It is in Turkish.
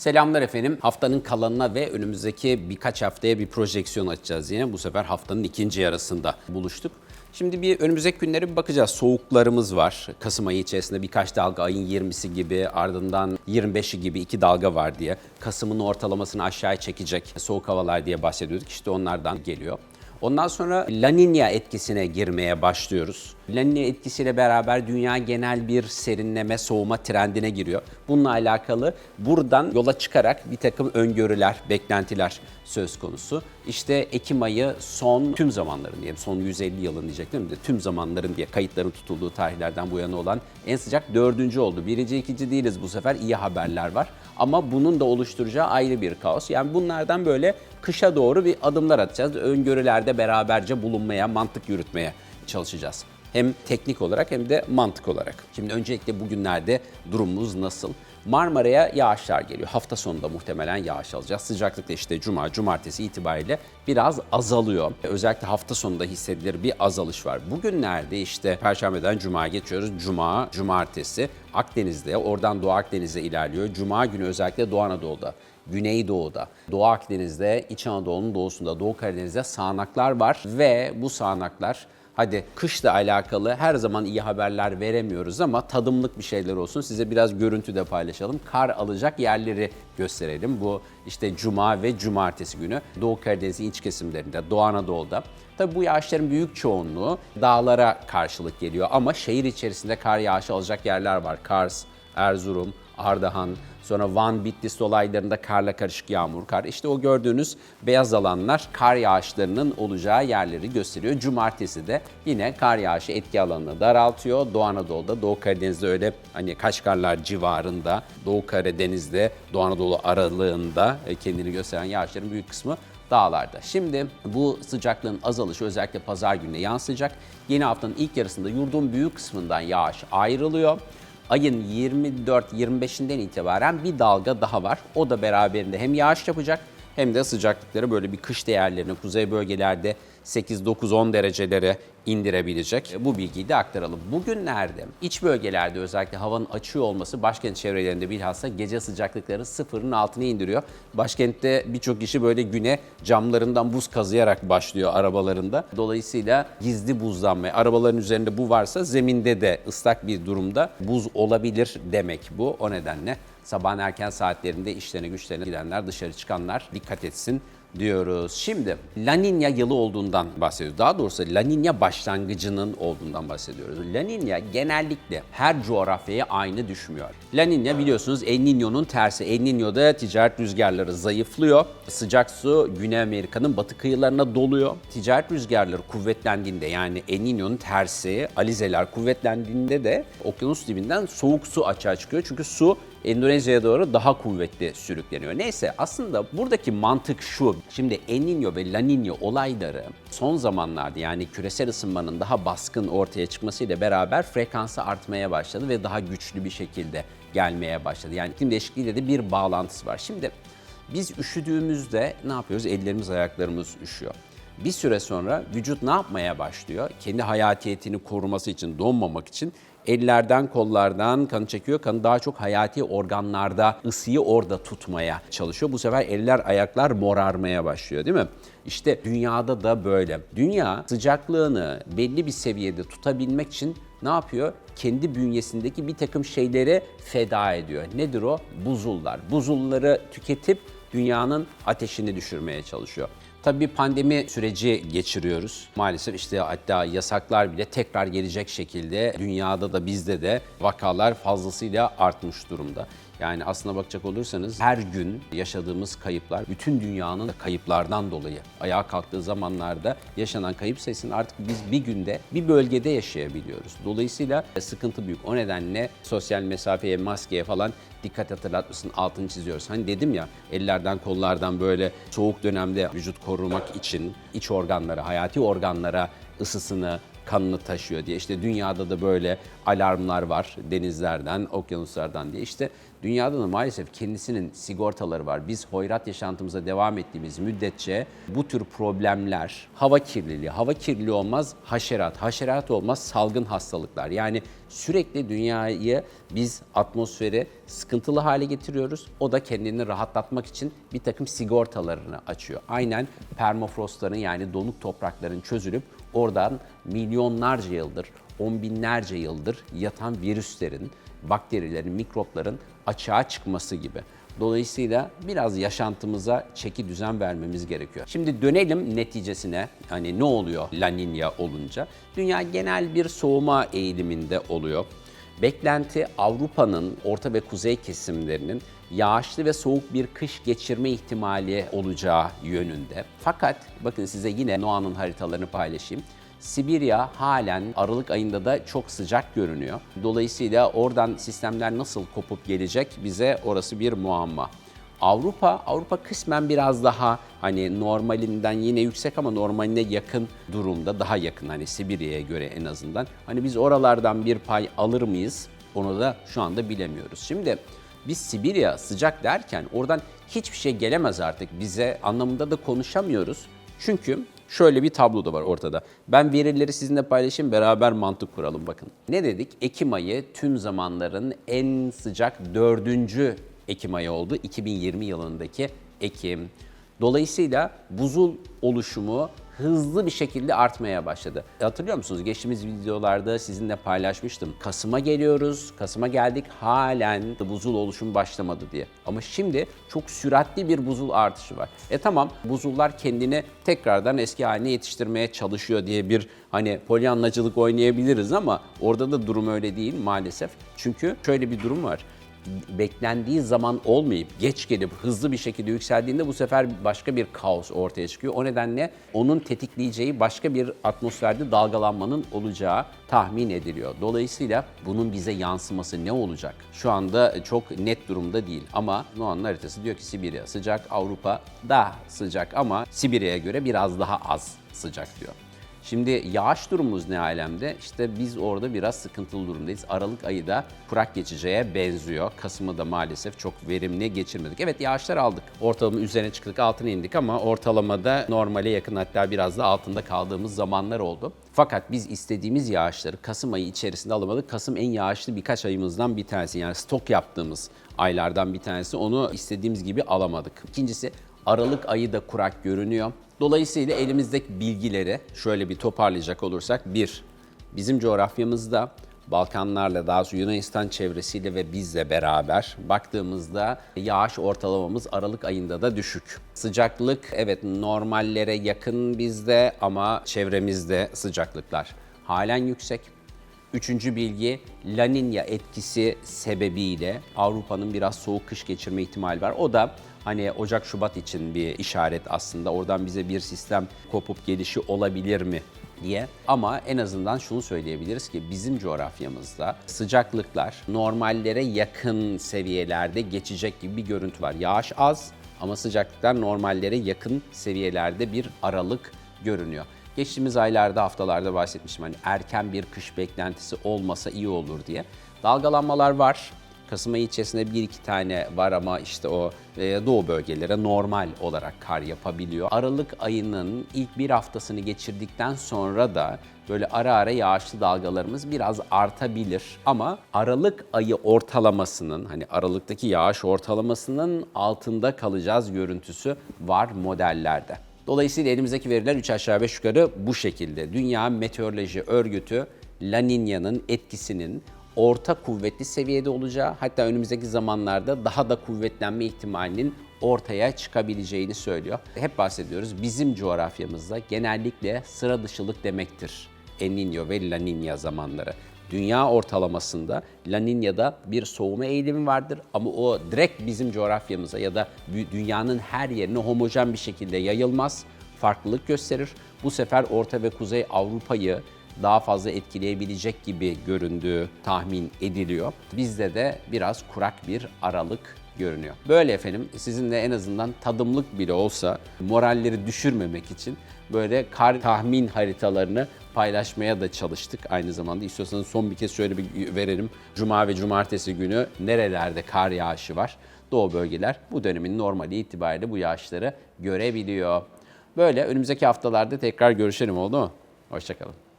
Selamlar efendim. Haftanın kalanına ve önümüzdeki birkaç haftaya bir projeksiyon açacağız yine. Bu sefer haftanın ikinci yarısında buluştuk. Şimdi bir önümüzdeki günlere bir bakacağız. Soğuklarımız var. Kasım ayı içerisinde birkaç dalga ayın 20'si gibi ardından 25'i gibi iki dalga var diye. Kasım'ın ortalamasını aşağıya çekecek soğuk havalar diye bahsediyorduk. İşte onlardan geliyor. Ondan sonra La Niña etkisine girmeye başlıyoruz. La Niña etkisiyle beraber dünya genel bir serinleme, soğuma trendine giriyor. Bununla alakalı buradan yola çıkarak bir takım öngörüler, beklentiler söz konusu. İşte Ekim ayı son tüm zamanların diyelim, son 150 yılın diyecektim de tüm zamanların diye kayıtların tutulduğu tarihlerden bu yana olan en sıcak dördüncü oldu. Birinci, ikinci değiliz bu sefer iyi haberler var. Ama bunun da oluşturacağı ayrı bir kaos. Yani bunlardan böyle kışa doğru bir adımlar atacağız. Öngörülerde beraberce bulunmaya, mantık yürütmeye çalışacağız. Hem teknik olarak hem de mantık olarak. Şimdi öncelikle bugünlerde durumumuz nasıl? Marmara'ya yağışlar geliyor. Hafta sonunda muhtemelen yağış alacağız. Sıcaklık da işte cuma, cumartesi itibariyle biraz azalıyor. Özellikle hafta sonunda hissedilir bir azalış var. Bugünlerde işte perşembeden cuma geçiyoruz. Cuma, cumartesi Akdeniz'de, oradan Doğu Akdeniz'e ilerliyor. Cuma günü özellikle Doğu Anadolu'da. Güneydoğu'da, Doğu Akdeniz'de, İç Anadolu'nun doğusunda, Doğu Karadeniz'de sağanaklar var ve bu sağanaklar Hadi kışla alakalı her zaman iyi haberler veremiyoruz ama tadımlık bir şeyler olsun. Size biraz görüntü de paylaşalım. Kar alacak yerleri gösterelim. Bu işte cuma ve cumartesi günü Doğu Karadeniz'in iç kesimlerinde, Doğu Anadolu'da. Tabii bu yağışların büyük çoğunluğu dağlara karşılık geliyor ama şehir içerisinde kar yağışı alacak yerler var. Kars, Erzurum, Ardahan, sonra Van, Bitlis dolaylarında karla karışık yağmur, kar. İşte o gördüğünüz beyaz alanlar kar yağışlarının olacağı yerleri gösteriyor. Cumartesi de yine kar yağışı etki alanını daraltıyor. Doğu Anadolu'da, Doğu Karadeniz'de öyle hani Kaşgarlar civarında, Doğu Karadeniz'de, Doğu Anadolu aralığında e, kendini gösteren yağışların büyük kısmı dağlarda. Şimdi bu sıcaklığın azalışı özellikle pazar gününe yansıyacak. Yeni haftanın ilk yarısında yurdun büyük kısmından yağış ayrılıyor. Ayın 24-25'inden itibaren bir dalga daha var. O da beraberinde hem yağış yapacak hem de sıcaklıkları böyle bir kış değerlerini kuzey bölgelerde 8-9-10 derecelere indirebilecek. Bu bilgiyi de aktaralım. Bugünlerde iç bölgelerde özellikle havanın açıyor olması başkent çevrelerinde bilhassa gece sıcaklıkları sıfırın altına indiriyor. Başkentte birçok kişi böyle güne camlarından buz kazıyarak başlıyor arabalarında. Dolayısıyla gizli buzlanma, arabaların üzerinde bu varsa zeminde de ıslak bir durumda buz olabilir demek bu. O nedenle sabahın erken saatlerinde işlerine güçlerine gidenler, dışarı çıkanlar dikkat etsin diyoruz. Şimdi La Niña yılı olduğundan bahsediyoruz. Daha doğrusu La Niña başlangıcının olduğundan bahsediyoruz. La Niña genellikle her coğrafyaya aynı düşmüyor. La Niña biliyorsunuz El Niño'nun tersi. El Niño'da ticaret rüzgarları zayıflıyor. Sıcak su Güney Amerika'nın batı kıyılarına doluyor. Ticaret rüzgarları kuvvetlendiğinde yani El Niño'nun tersi alizeler kuvvetlendiğinde de okyanus dibinden soğuk su açığa çıkıyor. Çünkü su Endonezya'ya doğru daha kuvvetli sürükleniyor. Neyse aslında buradaki mantık şu. Şimdi El Niño ve La Niña olayları son zamanlarda yani küresel ısınmanın daha baskın ortaya çıkmasıyla beraber frekansı artmaya başladı ve daha güçlü bir şekilde gelmeye başladı. Yani iklim değişikliğiyle de bir bağlantısı var. Şimdi biz üşüdüğümüzde ne yapıyoruz? Ellerimiz ayaklarımız üşüyor. Bir süre sonra vücut ne yapmaya başlıyor? Kendi hayatiyetini koruması için, donmamak için ellerden, kollardan kanı çekiyor. Kanı daha çok hayati organlarda ısıyı orada tutmaya çalışıyor. Bu sefer eller, ayaklar morarmaya başlıyor değil mi? İşte dünyada da böyle. Dünya sıcaklığını belli bir seviyede tutabilmek için ne yapıyor? Kendi bünyesindeki bir takım şeyleri feda ediyor. Nedir o? Buzullar. Buzulları tüketip dünyanın ateşini düşürmeye çalışıyor. Tabii bir pandemi süreci geçiriyoruz. Maalesef işte hatta yasaklar bile tekrar gelecek şekilde dünyada da bizde de vakalar fazlasıyla artmış durumda. Yani aslına bakacak olursanız her gün yaşadığımız kayıplar bütün dünyanın kayıplardan dolayı ayağa kalktığı zamanlarda yaşanan kayıp sayısını artık biz bir günde bir bölgede yaşayabiliyoruz. Dolayısıyla sıkıntı büyük. O nedenle sosyal mesafeye, maskeye falan dikkat hatırlatmasın altını çiziyoruz. Hani dedim ya ellerden kollardan böyle soğuk dönemde vücut korumak için iç organlara, hayati organlara ısısını, kanını taşıyor diye. İşte dünyada da böyle alarmlar var denizlerden, okyanuslardan diye. İşte dünyada da maalesef kendisinin sigortaları var. Biz hoyrat yaşantımıza devam ettiğimiz müddetçe bu tür problemler, hava kirliliği, hava kirliliği olmaz haşerat, haşerat olmaz salgın hastalıklar. Yani sürekli dünyayı biz atmosferi sıkıntılı hale getiriyoruz. O da kendini rahatlatmak için bir takım sigortalarını açıyor. Aynen permafrostların yani donuk toprakların çözülüp oradan milyonlarca yıldır, on binlerce yıldır yatan virüslerin, bakterilerin, mikropların açığa çıkması gibi. Dolayısıyla biraz yaşantımıza çeki düzen vermemiz gerekiyor. Şimdi dönelim neticesine. Hani ne oluyor La Niña olunca? Dünya genel bir soğuma eğiliminde oluyor. Beklenti Avrupa'nın orta ve kuzey kesimlerinin yağışlı ve soğuk bir kış geçirme ihtimali olacağı yönünde. Fakat bakın size yine Noah'nın haritalarını paylaşayım. Sibirya halen Aralık ayında da çok sıcak görünüyor. Dolayısıyla oradan sistemler nasıl kopup gelecek bize orası bir muamma. Avrupa, Avrupa kısmen biraz daha hani normalinden yine yüksek ama normaline yakın durumda, daha yakın hani Sibirya'ya göre en azından. Hani biz oralardan bir pay alır mıyız? Onu da şu anda bilemiyoruz. Şimdi biz Sibirya sıcak derken oradan hiçbir şey gelemez artık bize anlamında da konuşamıyoruz. Çünkü şöyle bir tablo da var ortada. Ben verileri sizinle paylaşayım beraber mantık kuralım bakın. Ne dedik? Ekim ayı tüm zamanların en sıcak dördüncü Ekim ayı oldu. 2020 yılındaki Ekim. Dolayısıyla buzul oluşumu hızlı bir şekilde artmaya başladı. Hatırlıyor musunuz? Geçtiğimiz videolarda sizinle paylaşmıştım. Kasım'a geliyoruz, Kasım'a geldik halen buzul oluşumu başlamadı diye. Ama şimdi çok süratli bir buzul artışı var. E tamam buzullar kendini tekrardan eski haline yetiştirmeye çalışıyor diye bir hani polyanlacılık oynayabiliriz ama orada da durum öyle değil maalesef. Çünkü şöyle bir durum var beklendiği zaman olmayıp geç gelip hızlı bir şekilde yükseldiğinde bu sefer başka bir kaos ortaya çıkıyor. O nedenle onun tetikleyeceği başka bir atmosferde dalgalanmanın olacağı tahmin ediliyor. Dolayısıyla bunun bize yansıması ne olacak? Şu anda çok net durumda değil ama Noah'nın haritası diyor ki Sibirya sıcak, Avrupa daha sıcak ama Sibirya'ya göre biraz daha az sıcak diyor. Şimdi yağış durumumuz ne alemde? İşte biz orada biraz sıkıntılı durumdayız. Aralık ayı da kurak geçeceğe benziyor. Kasım'ı da maalesef çok verimli geçirmedik. Evet yağışlar aldık. Ortalama üzerine çıktık, altına indik ama ortalamada normale yakın hatta biraz da altında kaldığımız zamanlar oldu. Fakat biz istediğimiz yağışları Kasım ayı içerisinde alamadık. Kasım en yağışlı birkaç ayımızdan bir tanesi. Yani stok yaptığımız aylardan bir tanesi. Onu istediğimiz gibi alamadık. İkincisi Aralık ayı da kurak görünüyor. Dolayısıyla elimizdeki bilgileri şöyle bir toparlayacak olursak bir, bizim coğrafyamızda Balkanlarla daha sonra Yunanistan çevresiyle ve bizle beraber baktığımızda yağış ortalamamız Aralık ayında da düşük. Sıcaklık evet normallere yakın bizde ama çevremizde sıcaklıklar halen yüksek. Üçüncü bilgi La Niña etkisi sebebiyle Avrupa'nın biraz soğuk kış geçirme ihtimali var. O da hani Ocak Şubat için bir işaret aslında. Oradan bize bir sistem kopup gelişi olabilir mi diye. Ama en azından şunu söyleyebiliriz ki bizim coğrafyamızda sıcaklıklar normallere yakın seviyelerde geçecek gibi bir görüntü var. Yağış az ama sıcaklıklar normallere yakın seviyelerde bir aralık görünüyor. Geçtiğimiz aylarda, haftalarda bahsetmiştim hani erken bir kış beklentisi olmasa iyi olur diye. Dalgalanmalar var. Kasım ayı içerisinde bir iki tane var ama işte o e, doğu bölgelere normal olarak kar yapabiliyor. Aralık ayının ilk bir haftasını geçirdikten sonra da böyle ara ara yağışlı dalgalarımız biraz artabilir. Ama Aralık ayı ortalamasının hani Aralık'taki yağış ortalamasının altında kalacağız görüntüsü var modellerde. Dolayısıyla elimizdeki veriler 3 aşağı 5 yukarı bu şekilde. Dünya Meteoroloji Örgütü La Niña'nın etkisinin orta kuvvetli seviyede olacağı hatta önümüzdeki zamanlarda daha da kuvvetlenme ihtimalinin ortaya çıkabileceğini söylüyor. Hep bahsediyoruz bizim coğrafyamızda genellikle sıra dışılık demektir. El Niño ve La Niña zamanları. Dünya ortalamasında La Niña'da bir soğuma eğilimi vardır ama o direkt bizim coğrafyamıza ya da dünyanın her yerine homojen bir şekilde yayılmaz, farklılık gösterir. Bu sefer Orta ve Kuzey Avrupa'yı daha fazla etkileyebilecek gibi göründüğü tahmin ediliyor. Bizde de biraz kurak bir aralık görünüyor. Böyle efendim sizinle en azından tadımlık bile olsa moralleri düşürmemek için böyle kar tahmin haritalarını paylaşmaya da çalıştık aynı zamanda. İstiyorsanız son bir kez şöyle bir verelim. Cuma ve cumartesi günü nerelerde kar yağışı var? Doğu bölgeler bu dönemin normali itibariyle bu yağışları görebiliyor. Böyle önümüzdeki haftalarda tekrar görüşelim oldu mu? Hoşçakalın.